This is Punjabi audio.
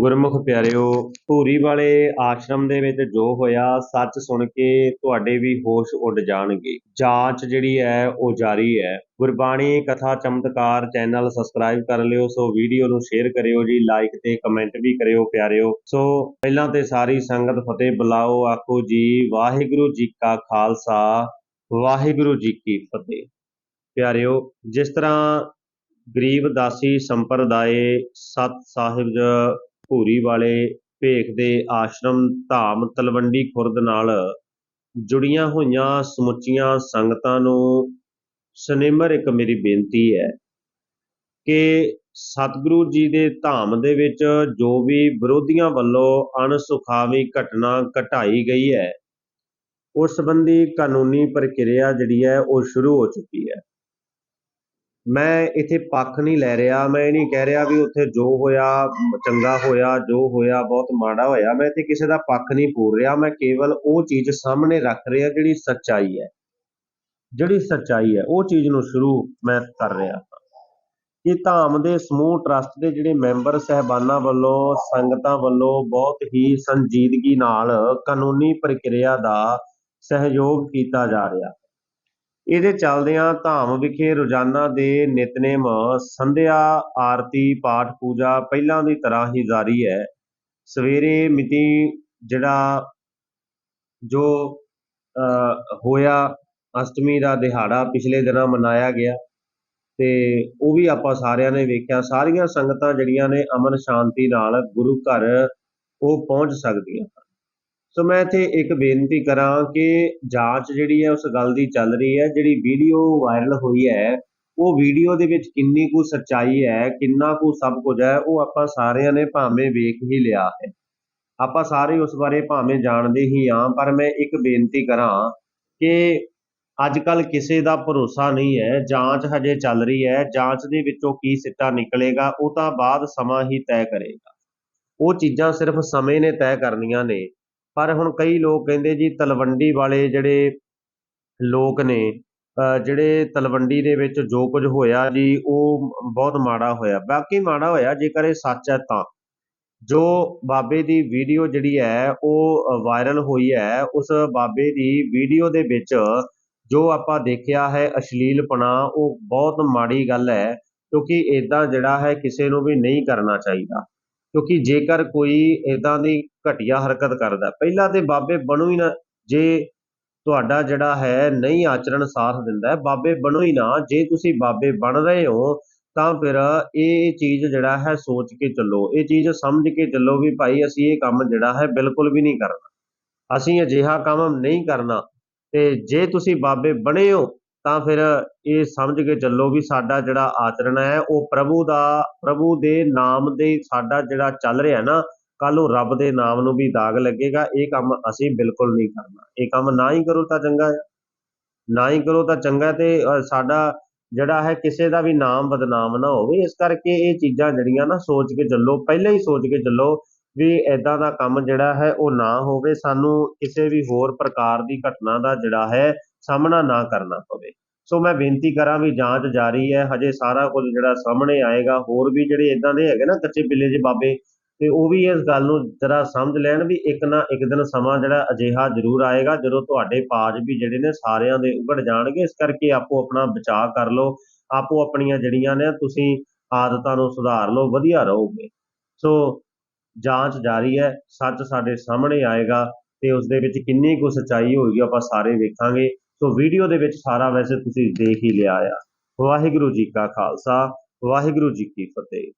ਗੁਰਮੁਖ ਪਿਆਰਿਓ, ਧੂਰੀ ਵਾਲੇ ਆਸ਼ਰਮ ਦੇ ਵਿੱਚ ਜੋ ਹੋਇਆ, ਸੱਚ ਸੁਣ ਕੇ ਤੁਹਾਡੇ ਵੀ ਹੋਸ਼ ਉੱਡ ਜਾਣਗੇ। ਜਾਂਚ ਜਿਹੜੀ ਹੈ, ਉਹ ਜਾਰੀ ਹੈ। ਗੁਰਬਾਣੀ ਕਥਾ ਚਮਤਕਾਰ ਚੈਨਲ ਸਬਸਕ੍ਰਾਈਬ ਕਰ ਲਿਓ, ਸੋ ਵੀਡੀਓ ਨੂੰ ਸ਼ੇਅਰ ਕਰਿਓ ਜੀ ਲਾਈਕ ਤੇ ਕਮੈਂਟ ਵੀ ਕਰਿਓ ਪਿਆਰਿਓ। ਸੋ ਪਹਿਲਾਂ ਤੇ ਸਾਰੀ ਸੰਗਤ ਫਤਿਹ ਬੁਲਾਓ, ਆਖੋ ਜੀ, ਵਾਹਿਗੁਰੂ ਜੀ ਕਾ ਖਾਲਸਾ, ਵਾਹਿਗੁਰੂ ਜੀ ਕੀ ਫਤਿਹ। ਪਿਆਰਿਓ, ਜਿਸ ਤਰ੍ਹਾਂ ਗਰੀਬ ਦਾਸੀ ਸੰਪਰਦਾਏ, ਸਤ ਸਾਹਿਬ ਭੂਰੀ ਵਾਲੇ ਭੇਖ ਦੇ ਆਸ਼ਰਮ ਧਾਮ ਤਲਵੰਡੀ ਖੁਰਦ ਨਾਲ ਜੁੜੀਆਂ ਹੋਈਆਂ ਸਮੁੱਚੀਆਂ ਸੰਗਤਾਂ ਨੂੰ ਸਨੇਮਰ ਇੱਕ ਮੇਰੀ ਬੇਨਤੀ ਹੈ ਕਿ ਸਤਿਗੁਰੂ ਜੀ ਦੇ ਧਾਮ ਦੇ ਵਿੱਚ ਜੋ ਵੀ ਵਿਰੋਧੀਆਂ ਵੱਲੋਂ ਅਣਸੁਖਾਵੀ ਘਟਨਾ ਘਟਾਈ ਗਈ ਹੈ, ਉਸ ਸੰਬੰਧੀ ਕਾਨੂੰਨੀ ਪ੍ਰਕਿਰਿਆ ਜਿਹੜੀ ਹੈ, ਉਹ ਸ਼ੁਰੂ ਹੋ ਚੁੱਕੀ ਹੈ। ਮੈਂ ਇੱਥੇ ਪੱਖ ਨਹੀਂ ਲੈ ਰਿਹਾ, ਮੈਂ ਇਹ ਨਹੀਂ ਕਹਿ ਰਿਹਾ ਵੀ ਉੱਥੇ ਜੋ ਹੋਇਆ, ਚੰਗਾ ਹੋਇਆ, ਜੋ ਹੋਇਆ, ਬਹੁਤ ਮਾੜਾ ਹੋਇਆ, ਮੈਂ ਇੱਥੇ ਕਿਸੇ ਦਾ ਪੱਖ ਨਹੀਂ ਪੂਰ ਰਿਹਾ, ਮੈਂ ਕੇਵਲ ਉਹ ਚੀਜ਼ ਸਾਹਮਣੇ ਰੱਖ ਰਿਹਾ ਜਿਹੜੀ ਸੱਚਾਈ ਹੈ। ਜਿਹੜੀ ਸੱਚਾਈ ਹੈ, ਉਹ ਚੀਜ਼ ਨੂੰ ਸ਼ੁਰੂ ਮੈਂ ਕਰ ਰਿਹਾ ਹਾਂ। ਇਹ ਧਾਮ ਦੇ ਸਮੂਹ ਟਰਸਟ ਦੇ ਜਿਹੜੇ ਮੈਂਬਰ ਸਹਿਬਾਨਾਂ ਵੱਲੋਂ, ਸੰਗਤਾਂ ਵੱਲੋਂ ਬਹੁਤ ਹੀ ਸੰਜੀਦਗੀ ਨਾਲ ਕਾਨੂੰਨੀ ਪ੍ਰਕਿਰਿਆ ਦਾ ਸਹਿਯੋਗ ਕੀਤਾ ਜਾ ਰਿਹਾ। ਇਹਦੇ ਚੱਲਦਿਆਂ ਧਾਮ ਵਿਖੇ ਰੋਜ਼ਾਨਾ ਦੇ ਨਿਤਨੇਮ ਸੰਧਿਆ ਆਰਤੀ ਪਾਠ ਪੂਜਾ ਪਹਿਲਾਂ ਦੀ ਤਰ੍ਹਾਂ ਹੀ ਜਾਰੀ ਹੈ। ਸਵੇਰੇ ਮਿਤੀ ਜਿਹੜਾ ਜੋ ਅ, ਹੋਇਆ ਅਸ਼ਟਮੀ ਦਾ ਦਿਹਾੜਾ ਪਿਛਲੇ ਦਿਨਾਂ ਮਨਾਇਆ ਗਿਆ ਤੇ ਉਹ ਵੀ ਆਪਾਂ ਸਾਰਿਆਂ ਨੇ ਵੇਖਿਆ। ਸਾਰੀਆਂ ਸੰਗਤਾਂ ਜਿਹੜੀਆਂ ਨੇ ਅਮਨ ਸ਼ਾਂਤੀ ਨਾਲ ਗੁਰੂ ਘਰ ਉਹ ਪਹੁੰਚ ਸਕਦੀਆਂ। ਹਨ ਸੋ ਮੈਂ ਇੱਥੇ ਇੱਕ ਬੇਨਤੀ ਕਰਾਂ ਕਿ ਜਾਂਚ ਜਿਹੜੀ ਹੈ, ਉਸ ਗੱਲ ਦੀ ਚੱਲ ਰਹੀ ਹੈ। ਜਿਹੜੀ ਵੀਡੀਓ ਵਾਇਰਲ ਹੋਈ ਹੈ, ਉਹ ਵੀਡੀਓ ਦੇ ਵਿੱਚ ਕਿੰਨੀ ਕੁ ਸੱਚਾਈ ਹੈ, ਕਿੰਨਾ ਕੁ ਸਭ ਕੁਝ ਹੈ, ਉਹ ਆਪਾਂ ਸਾਰਿਆਂ ਨੇ ਭਾਵੇਂ ਵੇਖ ਹੀ ਲਿਆ ਹੈ। ਆਪਾਂ ਸਾਰੇ ਉਸ ਬਾਰੇ ਭਾਵੇਂ ਜਾਣਦੇ ਹੀ ਹਾਂ, ਪਰ ਮੈਂ ਇੱਕ ਬੇਨਤੀ ਕਰਾਂ ਕਿ ਅੱਜ ਕੱਲ ਕਿਸੇ ਦਾ ਭਰੋਸਾ ਨਹੀਂ ਹੈ। ਜਾਂਚ ਹਜੇ ਚੱਲ ਰਹੀ ਹੈ। ਜਾਂਚ ਦੇ ਵਿੱਚੋਂ ਕੀ ਸਿੱਟਾ ਨਿਕਲੇਗਾ, ਉਹ ਤਾਂ ਬਾਅਦ ਸਮਾਂ ਹੀ ਤੈਅ ਕਰੇਗਾ। ਉਹ ਚੀਜ਼ਾਂ ਸਿਰਫ ਸਮੇਂ ਨੇ ਤੈਅ ਕਰਨੀਆਂ ਨੇ। ਪਰ ਹੁਣ ਕਈ ਲੋਕ ਕਹਿੰਦੇ ਜੀ ਤਲਵੰਡੀ ਵਾਲੇ ਜਿਹੜੇ ਲੋਕ ਨੇ ਜਿਹੜੇ ਤਲਵੰਡੀ ਦੇ ਵਿੱਚ ਜੋ ਕੁਝ ਹੋਇਆ ਜੀ, ਉਹ ਬਹੁਤ ਮਾੜਾ ਹੋਇਆ। ਬਾਕੀ ਮਾੜਾ ਹੋਇਆ ਜੇਕਰ ਇਹ ਸੱਚ ਹੈ ਤਾਂ। ਜੋ ਬਾਬੇ ਦੀ ਵੀਡੀਓ ਜਿਹੜੀ ਹੈ, ਉਹ ਵਾਇਰਲ ਹੋਈ ਹੈ, ਉਸ ਬਾਬੇ ਦੀ ਵੀਡੀਓ ਦੇ ਵਿੱਚ ਜੋ ਆਪਾਂ ਦੇਖਿਆ ਹੈ ਅਸ਼ਲੀਲਪਣਾ, ਉਹ ਬਹੁਤ ਮਾੜੀ ਗੱਲ ਹੈ, ਕਿਉਂਕਿ ਇਦਾਂ ਜਿਹੜਾ ਹੈ ਕਿਸੇ ਨੂੰ ਵੀ ਨਹੀਂ ਕਰਨਾ ਚਾਹੀਦਾ। ਕਿਉਂਕਿ ਜੇਕਰ ਕੋਈ ਇਦਾਂ ਦੀ ਘਟੀਆ ਹਰਕਤ ਕਰਦਾ, ਪਹਿਲਾਂ ਤੇ ਬਾਬੇ ਬਣੋ ਹੀ ਨਾ, ਜੇ ਤੁਹਾਡਾ ਜਿਹੜਾ ਹੈ ਨਹੀਂ ਆਚਰਣ ਸਾਥ ਦਿੰਦਾ ਹੈ, ਬਾਬੇ ਬਣੋ ਹੀ ਨਾ, ਜੇ ਤੁਸੀਂ ਬਾਬੇ ਬਣ ਰਹੇ ਹੋ, ਤਾਂ ਫਿਰ ਇਹ ਚੀਜ਼ ਜਿਹੜਾ ਹੈ ਸੋਚ ਕੇ ਚੱਲੋ। ਇਹ ਚੀਜ਼ ਸਮਝ ਕੇ ਚੱਲੋ ਵੀ ਭਾਈ ਅਸੀਂ ਇਹ ਕੰਮ ਜਿਹੜਾ ਹੈ ਬਿਲਕੁਲ ਵੀ ਨਹੀਂ ਕਰਨਾ। ਅਸੀਂ ਅਜਿਹਾ ਕੰਮ ਨਹੀਂ ਕਰਨਾ। ਤੇ ਜੇ ਤੁਸੀਂ ਬਾਬੇ ਬਣੇ ਹੋ ਤਾਂ ਫਿਰ ਇਹ ਸਮਝ ਕੇ ਚੱਲੋ ਵੀ ਸਾਡਾ ਜਿਹੜਾ ਆਚਰਣ ਹੈ, ਉਹ ਪ੍ਰਭੂ ਦਾ, ਪ੍ਰਭੂ ਦੇ ਨਾਮ ਦੇ ਸਾਡਾ ਜਿਹੜਾ ਚੱਲ ਰਿਹਾ ਨਾ ਕੱਲ ਉਹ ਰੱਬ ਦੇ ਨਾਮ ਨੂੰ ਵੀ ਦਾਗ ਲੱਗੇਗਾ। ਇਹ ਕੰਮ ਅਸੀਂ ਬਿਲਕੁਲ ਨਹੀਂ ਕਰਨਾ। ਇਹ ਕੰਮ ਨਾ ਹੀ ਕਰੋ ਤਾਂ ਚੰਗਾ ਹੈ। ਨਾ ਹੀ ਕਰੋ ਤਾਂ ਚੰਗਾ ਤੇ ਸਾਡਾ ਜਿਹੜਾ ਹੈ ਕਿਸੇ ਦਾ ਵੀ ਨਾਮ ਬਦਨਾਮ ਨਾ ਹੋਵੇ। ਇਸ ਕਰਕੇ ਇਹ ਚੀਜ਼ਾਂ ਜਿਹੜੀਆਂ ਨਾ ਸੋਚ ਕੇ ਚੱਲੋ, ਪਹਿਲਾਂ ਹੀ ਸੋਚ ਕੇ ਚੱਲੋ ਵੀ ਐਦਾਂ ਦਾ ਕੰਮ ਜਿਹੜਾ ਹੈ ਉਹ ਨਾ ਹੋਵੇ। ਸਾਨੂੰ ਕਿਸੇ ਵੀ ਹੋਰ ਪ੍ਰਕਾਰ ਦੀ ਘਟਨਾ ਦਾ ਜਿਹੜਾ ਹੈ ਸਾਹਮਣਾ ਨਾ ਕਰਨਾ ਪਵੇ। ਸੋ ਮੈਂ ਬੇਨਤੀ ਕਰਾਂ ਵੀ ਜਾਂਚ ਜਾਰੀ ਹੈ, ਹਜੇ ਸਾਰਾ ਕੁਝ ਜਿਹੜਾ ਸਾਹਮਣੇ ਆਏਗਾ, ਹੋਰ ਵੀ ਜਿਹੜੇ ਇਦਾਂ ਦੇ ਹੈਗੇ ਨਾ ਕੱਚੇ ਬਿੱਲੇ ਜੇ ਬਾਬੇ, ਤੇ ਉਹ ਵੀ ਇਸ ਗੱਲ ਨੂੰ ਜਰਾ ਸਮਝ ਲੈਣ ਵੀ ਇੱਕ ਨਾ ਇੱਕ ਦਿਨ ਸਮਾਂ ਜਿਹੜਾ ਅਜਿਹਾ ਜ਼ਰੂਰ ਆਏਗਾ, ਜਦੋਂ ਤੁਹਾਡੇ ਪਾਜ ਵੀ ਜਿਹੜੇ ਨੇ ਸਾਰਿਆਂ ਦੇ ਉਗੜ ਜਾਣਗੇ। ਇਸ ਕਰਕੇ ਆਪੋ ਆਪਣਾ ਬਚਾਅ ਕਰ ਲਓ, ਆਪੋ ਆਪਣੀਆਂ ਜਿਹੜੀਆਂ ਨੇ ਤੁਸੀਂ ਆਦਤਾਂ ਨੂੰ ਸੁਧਾਰ ਲਓ, ਵਧੀਆ ਰਹੋਗੇ। ਸੋ ਜਾਂਚ ਜਾਰੀ ਹੈ, ਸੱਚ ਸਾਡੇ ਸਾਹਮਣੇ ਆਏਗਾ, ਤੇ ਉਸ ਦੇ ਵਿੱਚ ਕਿੰਨੀ ਕੁ ਸੱਚਾਈ ਹੋਏਗੀ ਆਪਾਂ ਸਾਰੇ ਵੇਖਾਂਗੇ। ਸੋ ਵੀਡੀਓ ਦੇ ਵਿੱਚ ਸਾਰਾ ਵੈਸੇ ਤੁਸੀਂ ਦੇਖ ਹੀ ਲਿਆ ਆ। ਵਾਹਿਗੁਰੂ ਜੀ ਕਾ ਖਾਲਸਾ, ਵਾਹਿਗੁਰੂ ਜੀ ਕੀ ਫਤਿਹ।